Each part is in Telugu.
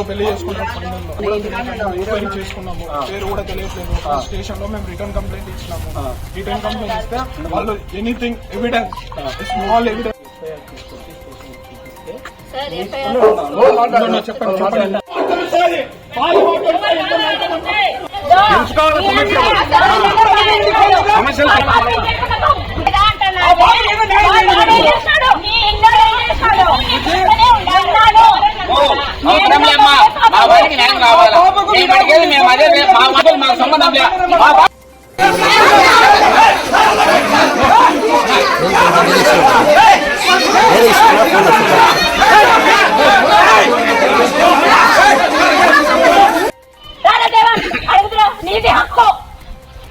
ఎంక్వైరీ చేసుకున్నాము. పేరు కూడా తెలియట్లేదు. స్టేషన్లో మేము రిటర్న్ కంప్లైంట్ ఇచ్చినాము. రిటర్న్ కంప్లైంట్ ఇస్తే వాళ్ళు ఎనీథింగ్ ఎవిడెన్స్ స్మాల్ ఎవిడెన్స్ చెప్పండి చెప్పండి. అవసరంలేమ్మా మా వారికి న్యాయం కావాలా మేము అడిగేది మేము అదే మా మాటలు మాకు సంబంధం లే మా బా- నీది హక్కు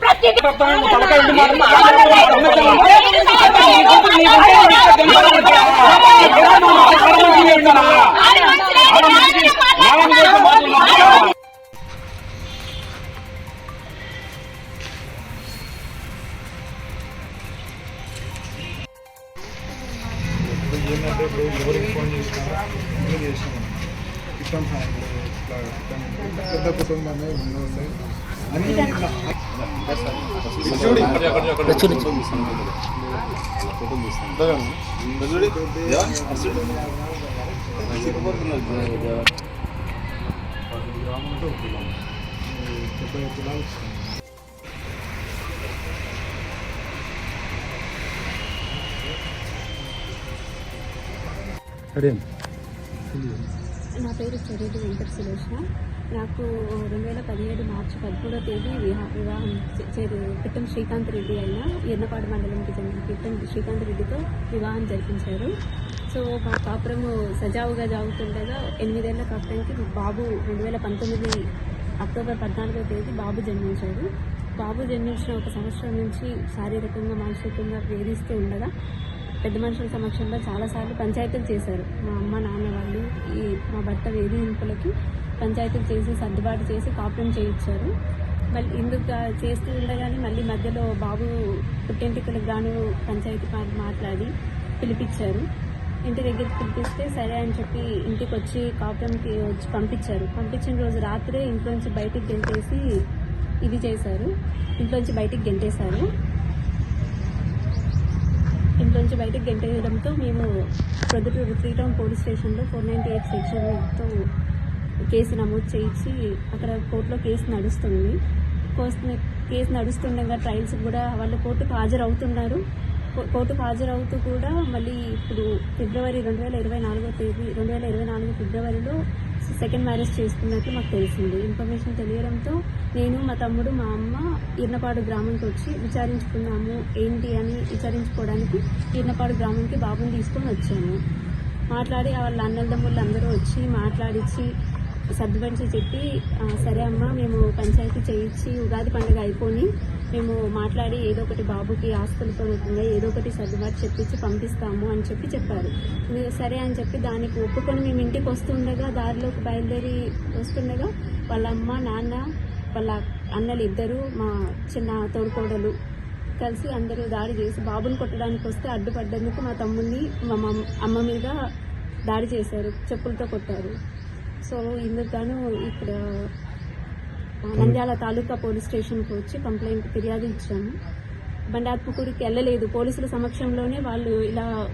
ప్రతి ఏంటంటే ఇప్పుడు ఎవరికి ఫోన్ చేసినా నేను చేసినాను ఇష్టం పెద్ద కుటుంబమే అని డెబ్బై తులాలు నా పేరు చెరెడ్డి వెంకట సురేష. నాకు రెండు వేల పదిహేడు మార్చి పదమూడో తేదీ వివాహం పిట్టం శ్రీకాంత్ రెడ్డి అయిన ఎన్నపాడు మండలంకి చెందిన పిట్టం శ్రీకాంత్ రెడ్డితో వివాహం జరిపించారు. సో మా కాపురము సజావుగా జాగుతుండగా ఎనిమిదేళ్ళ కాపురానికి బాబు రెండు వేల పంతొమ్మిది అక్టోబర్ పద్నాలుగో తేదీ బాబు జన్మించాడు బాబు జన్మించిన ఒక సంవత్సరం నుంచి శారీరకంగా మానసికంగా వేధిస్తూ ఉండగా పెద్ద మనుషుల సమక్షంలో చాలాసార్లు పంచాయతీలు చేశారు. మా అమ్మ నాన్న వాళ్ళు ఈ మా భర్త వేధింపులకి పంచాయతీలు చేసి సర్దుబాటు చేసి కాపురం చేయించారు. మళ్ళీ ఇందుకు చేస్తూ ఉండగానే మళ్ళీ మధ్యలో బాబు పుట్టింటికలకు గాను పంచాయతీ మాట్లాడి పిలిపించారు. ఇంటి దగ్గరికి పిలిపిస్తే సరే అని చెప్పి ఇంటికి వచ్చి కాపురంకి వచ్చి పంపించారు. పంపించిన రోజు రాత్రే ఇంట్లోంచి బయటికి గెంటేసి ఇది చేశారు. ఇంట్లోంచి బయటికి గెంటేశారు. ఇంట్లోంచి బయటకు గెంటేయడంతో మేము ప్రొద్దుటూరు త్రీ టౌన్ పోలీస్ స్టేషన్లో ఫోర్ నైంటీ ఎయిట్ సెక్షన్తో కేసు నమోదు చేయించి అక్కడ కోర్టులో కేసు నడుస్తుంది. కేసు నడుస్తుండగా ట్రయల్స్ కూడా వాళ్ళు కోర్టుకు హాజరవుతున్నారు. కో- కోర్టుకు హాజరవుతూ కూడా మళ్ళీ ఇప్పుడు ఫిబ్రవరి రెండు వేల ఇరవై నాలుగో తేదీ రెండు వేల ఇరవై నాలుగు ఫిబ్రవరిలో సెకండ్ మ్యారేజ్ చేసుకున్నట్టు మాకు తెలిసింది. ఇన్ఫర్మేషన్ తెలియడంతో నేను మా తమ్ముడు మా అమ్మ ఈర్నపాడు గ్రామంకి వచ్చి విచారించుకున్నాము. ఏంటి అని విచారించుకోవడానికి ఈర్నపాడు గ్రామంకి బాబుని తీసుకొని వచ్చాము. మాట్లాడి వాళ్ళ అన్నల తమ్ముళ్ళు అందరూ వచ్చి మాట్లాడించి సర్దుపంచి చెప్పి సరే అమ్మా మేము పంచాయతీ చేయించి ఉగాది పండుగ అయిపోయి మేము మాట్లాడి ఏదో ఒకటి బాబుకి ఆస్తులతో రూపంగా ఏదో ఒకటి సర్దుబాటు చెప్పించి పంపిస్తాము అని చెప్పి చెప్పారు. మీరు సరే అని చెప్పి దానికి ఒప్పుకొని మేము ఇంటికి వస్తుండగా దారిలోకి బయలుదేరి వస్తుండగా వాళ్ళ అమ్మ నాన్న వాళ్ళ అన్నలు ఇద్దరు మా చిన్న తోడుకోడలు కలిసి అందరూ దాడి చేసి బాబుని కొట్టడానికి వస్తే అడ్డుపడ్డందుకు మా తమ్ముడిని మా అమ్మ మీద దాడి చేశారు చెప్పులతో కొట్టారు. సో ఇందుకు గాను ఇక్కడ నంద్యాల తాలూకా పోలీస్ స్టేషన్కి వచ్చి కంప్లైంట్ ఫిర్యాదు ఇచ్చాము. బండాత్మకూరికి వెళ్ళలేదు. పోలీసుల సమక్షంలోనే వాళ్ళు ఇలా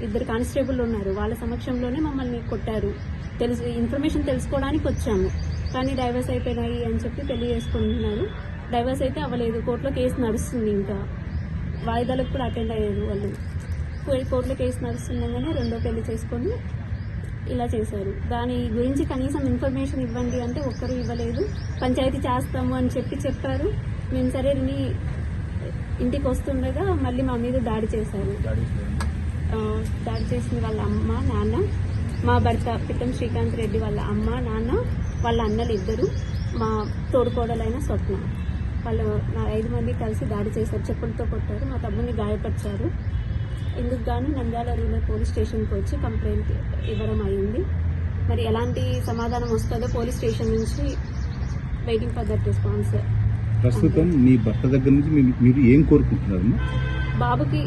ఇద్దరు కానిస్టేబుల్ ఉన్నారు. వాళ్ళ సమక్షంలోనే మమ్మల్ని కొట్టారు. తెలుసు ఇన్ఫర్మేషన్ తెలుసుకోవడానికి వచ్చాము. కానీ డైవర్స్ అయిపోయినాయి అని చెప్పి పెళ్ళి చేసుకుంటున్నారు డైవర్స్ అయితే అవ్వలేదు. కోర్టులో కేసు నడుస్తుంది ఇంకా. వాయిదాలకు కూడా అటెండ్ అయ్యారు వాళ్ళు. కోర్టులో కేసు నడుస్తుండగానే రెండో పెళ్ళి చేసుకొని ఇలా చేశారు. దాని గురించి కనీసం ఇన్ఫర్మేషన్ ఇవ్వండి అంటే ఒక్కరు ఇవ్వలేదు. పంచాయతీ చేస్తాము అని చెప్పి చెప్పారు. మేము సరే ఇంటికి వస్తుండగా మళ్ళీ మా మీద దాడి చేశారు. దాడి చేసిన వాళ్ళ అమ్మ నాన్న మా భర్త పిట్టం శ్రీకాంత్ రెడ్డి వాళ్ళ అమ్మ నాన్న వాళ్ళ అన్నలు ఇద్దరు మా తోడుకోడలైన స్వప్న. వాళ్ళు నా ఐదు మంది కలిసి దాడి చేశారు. చెప్పులతో కొట్టారు. మా తమ్ముడిని గాయపరిచారు. ఇందుకు గాను నంద్యాల రూరల్ పోలీస్ స్టేషన్కి వచ్చి కంప్లైంట్ ఇవ్వడం అయింది మరి ఎలాంటి సమాధానం వస్తుందో పోలీస్ స్టేషన్ నుంచి వెయిటింగ్ ఫర్ దట్ రెస్పాన్స్ ప్రస్తుతం మీ భర్త దగ్గర నుంచి మీరు ఏం కోరుకుంటున్నారమ్మా? బాబుకి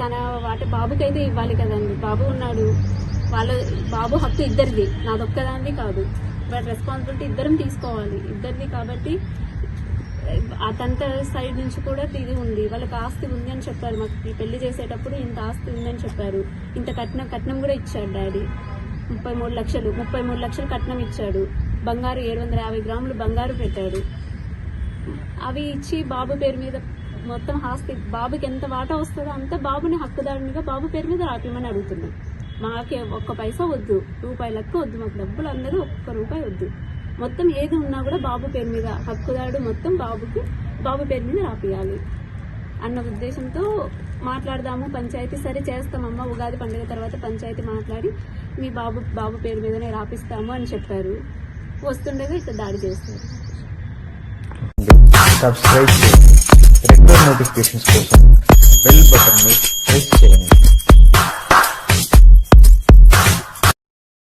తన వాటి బాబుకైతే ఇవ్వాలి కదండి. బాబు ఉన్నాడు. వాళ్ళ బాబు హక్కు ఇద్దరిది. నాదొక్కదాన్ని కాదు. వాటి రెస్పాన్సిబిలిటీ ఇద్దరం తీసుకోవాలి. ఇద్దరిది కాబట్టి ఆ సైడ్ నుంచి కూడా ఇది ఉంది. వాళ్ళకి ఆస్తి ఉంది అని చెప్పారు మాకు. పెళ్ళి చేసేటప్పుడు ఇంత ఆస్తి ఉందని చెప్పారు. ఇంత కట్నం కట్నం కూడా ఇచ్చాడు డాడీ. ముప్పై మూడు లక్షలు ముప్పై మూడు లక్షలు కట్నం ఇచ్చాడు. బంగారు ఏడు వందల యాభై గ్రాములు బంగారు పెట్టాడు. అవి ఇచ్చి బాబు పేరు మీద మొత్తం ఆస్తి బాబుకి ఎంత వాటా వస్తుందో అంత బాబుని హక్కుదారునిగా బాబు పేరు మీద రాపిమని అడుగుతున్నాం. మాకే ఒక్క పైసా వద్దు. రూపాయి లెక్క వద్దు. మాకు డబ్బులు అందరూ ఒక్క రూపాయి వద్దు. మొత్తం ఏది ఉన్నా కూడా బాబు పేరు మీద హక్కుదారుడు మొత్తం బాబుకి బాబు పేరు మీద రాపియాలి. అన్న ఉద్దేశంతో మాట్లాడదాము పంచాయతీ సరే చేస్తామమ్మా ఉగాది పండుగ తర్వాత పంచాయతీ మాట్లాడి మీ బాబు బాబు పేరు మీదనే రాపిస్తాము అని చెప్పారు. వస్తుండగా ఇట్లా దాడి చేస్తారు. సబ్స్క్రైబ్ చేయండి. రెగ్యులర్ నోటిఫికేషన్స్ కోసం బెల్ బటన్ని ప్రెస్ చేయండి.